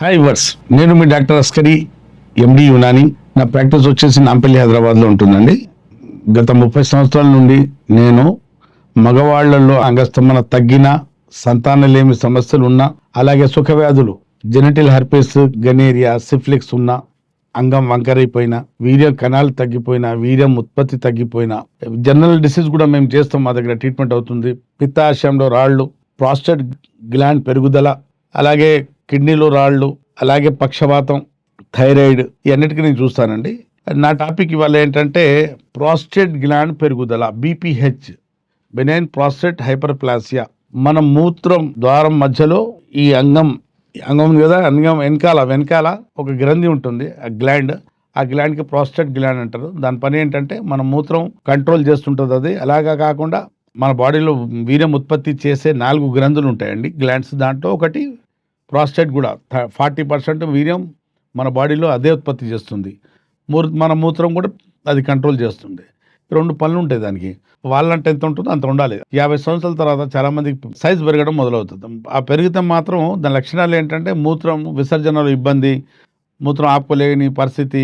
Hi verse నేను మీ doctor Askari ఎండి యునాని. నా practice వచ్చేసి నాంపల్లి హైదరాబాద్లో ఉంటుందండి. గత ముప్పై సంవత్సరాల నుండి నేను మగవాళ్ళలో అంగస్తమన తగ్గిన సంతానలేమి సమస్యలు ఉన్న అలాగే సుఖవ్యాధులు జెనటిల్ హర్పిస్ గనేరియా సిఫ్లిక్స్ ఉన్న అంగం వంకరైపోయిన వీర్యం కణాలు తగ్గిపోయిన వీర్యం ఉత్పత్తి తగ్గిపోయిన జనరల్ డిసీజ్ కూడా మేము చేస్తాం మా దగ్గర ట్రీట్మెంట్ అవుతుంది. పిత్తాశయంలో రాళ్ళు ప్రాస్టేట్ గ్లాండ్ పెరుగుదల అలాగే కిడ్నీలో రాళ్ళు అలాగే పక్షవాతం థైరాయిడ్ ఇవన్నిటికీ నేను చూస్తానండి. నా టాపిక్ ఇవాళ ఏంటంటే ప్రాస్టేట్ గ్లాండ్ పెరుగుదల బీపీహెచ్ బెనైన్ ప్రాస్టేట్ హైపర్ప్లాసియా. మన మూత్రం ద్వారం మధ్యలో ఈ అంగం ఈ అంగం ఉంది కదా అంగం వెనకాల వెనకాల ఒక గ్రంథి ఉంటుంది ఆ గ్లాండ్. ఆ గ్లాండ్కి ప్రాస్టేట్ గ్లాండ్ అంటారు. దాని పని ఏంటంటే మన మూత్రం కంట్రోల్ చేస్తుంటుంది అది. అలాగా కాకుండా మన బాడీలో వీర్యం ఉత్పత్తి చేసే నాలుగు గ్రంథులు ఉంటాయండి. గ్లాండ్స్ దాంట్లో ఒకటి ప్రాస్టేట్ కూడా ఫార్టీ పర్సెంట్ వీర్యం మన బాడీలో అదే ఉత్పత్తి చేస్తుంది. మూర్ మన మూత్రం కూడా అది కంట్రోల్ చేస్తుంది. రెండు పనులు ఉంటాయి దానికి. వాళ్ళంటే ఎంత ఉంటుందో అంత ఉండాలి. యాభై సంవత్సరాల తర్వాత చాలామందికి సైజు సైజ్ పెరగడం మొదలవుతుంది. ఆ పెరిగితే మాత్రం దాని లక్షణాలు ఏంటంటే మూత్రం విసర్జనలో ఇబ్బంది మూత్రం ఆపుకోలేని పరిస్థితి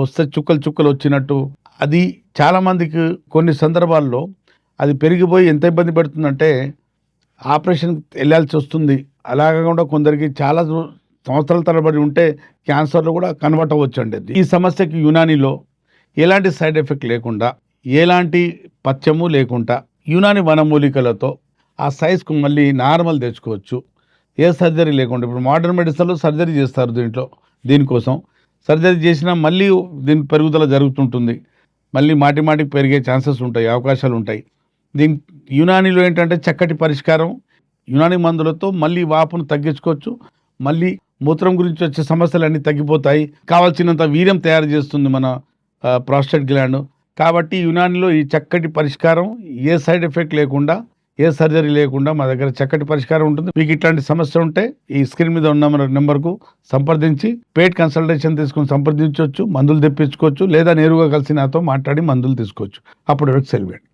వస్తే చుక్కలు చుక్కలు వచ్చినట్టు. అది చాలామందికి కొన్ని సందర్భాల్లో అది పెరిగిపోయి ఎంత ఇబ్బంది పెడుతుందంటే ఆపరేషన్ వెళ్ళాల్సి వస్తుంది. అలా కాకుండా కొందరికి చాలా సంవత్సరాల తరబడి ఉంటే క్యాన్సర్లో కూడా కన్వర్ట్ అవ్వచ్చు అండి ఈ సమస్యకి యునానిలో ఎలాంటి సైడ్ ఎఫెక్ట్ లేకుండా ఎలాంటి పథ్యము లేకుండా యునాని వనమూలికలతో ఆ సైజ్కు మళ్ళీ నార్మల్ తెచ్చుకోవచ్చు. ఏ సర్జరీ లేకుండా ఇప్పుడు మోడర్న్ మెడిసిన్లో సర్జరీ చేస్తారు దీంట్లో దీనికోసం. సర్జరీ చేసినా మళ్ళీ దీని పెరుగుదల జరుగుతుంటుంది. మళ్ళీ మాటి మాటికి పెరిగే ఛాన్సెస్ ఉంటాయి అవకాశాలు ఉంటాయి దీని యునానిలో ఏంటంటే చక్కటి పరిష్కారం. యునాని మందులతో మళ్ళీ వాపును తగ్గించుకోవచ్చు. మళ్ళీ మూత్రం గురించి వచ్చే సమస్యలు అన్నీ తగ్గిపోతాయి. కావాల్సినంత వీర్యం తయారు చేస్తుంది మన ప్రాస్టేట్ గ్లాండ్. కాబట్టి యునానిలో ఈ చక్కటి పరిష్కారం ఏ సైడ్ ఎఫెక్ట్ లేకుండా ఏ సర్జరీ లేకుండా మా దగ్గర చక్కటి పరిష్కారం ఉంటుంది. మీకు ఇట్లాంటి సమస్య ఉంటే ఈ స్క్రీన్ మీద ఉన్న మన నెంబర్కు సంప్రదించి పేట్ కన్సల్టేషన్ తీసుకుని సంప్రదించవచ్చు మందులు తెప్పించుకోవచ్చు లేదా నేరుగా కలిసి నాతో మాట్లాడి మందులు తీసుకోవచ్చు. అప్పుడు వరకు